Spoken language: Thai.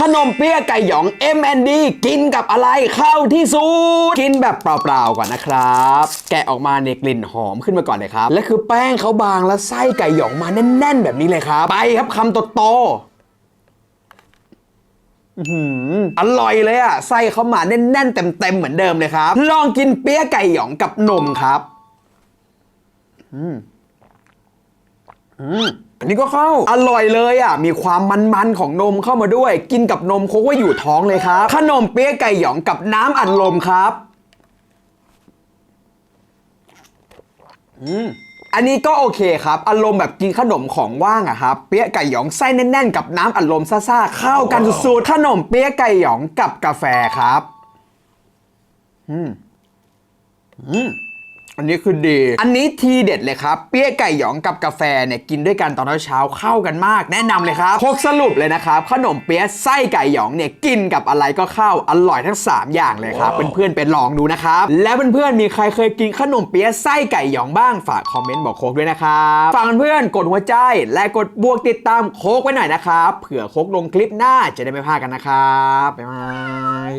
ขนมเปี๊ยะไก่หยอง M&D กินกับอะไรเข้าที่สุดกินแบบเปล่าๆก่อนนะครับ แกะออกมาเนี่ยกลิ่นหอมขึ้นมาก่อนเลยครับ และคือแป้งเขาบางและไส้ไก่หยองมาแน่น ๆ แบบนี้เลยครับ ไปครับคำโตๆอื้อหืออร่อยเลยอะไส้เขามาแน่นๆ เต็มๆเหมือนเดิมเลยครับ ลองกินเปี๊ยะไก่หยองกับนมครับ อืมอืม อันนี้ก็เข้า อร่อยเลยอะ มีความมันๆของนมเข้ามาด้วย กินกับนมโคกว่าอยู่ท้องเลยครับ ขนมเปี๊ยะไก่หยองกับน้ำอัดลมครับ อืมอันนี้ก็โอเคครับ อารมณ์แบบกินขนมของว่างอะครับ เปี๊ยะไก่หยองไส้แน่นๆ กับน้ำอัดลมซ่าๆเข้ากันสุดๆขนมเปี๊ยะไก่หยองกับกาแฟครับ อืม อืม อันนี้คือดี อันนี้ทีเด็ดเลยครับ เปี๊ยะไก่หยองกับกาแฟเนี่ยกินด้วยกันตอนเช้าๆเข้ากันมาก แนะนำเลยครับพกสรุปเลยนะครับ ขนมเปี๊ยะไส้ไก่หยองเนี่ยกินกับอะไรก็เข้าอร่อยทั้ง 3 อย่างเลยครับ เพื่อนๆไปลองดูนะครับ แล้วเพื่อนๆมีใครเคยกินขนมเปี๊ยะไส้ไก่หยองบ้างฝากคอมเมนต์บอกโคกด้วยนะครับฝากเพื่อนๆกดหัวใจและกดบวกติดตามโคกไว้หน่อยนะครับเผื่อโคกลงคลิปหน้าจะได้ไม่พลาดกันนะครับบ๊ายบาย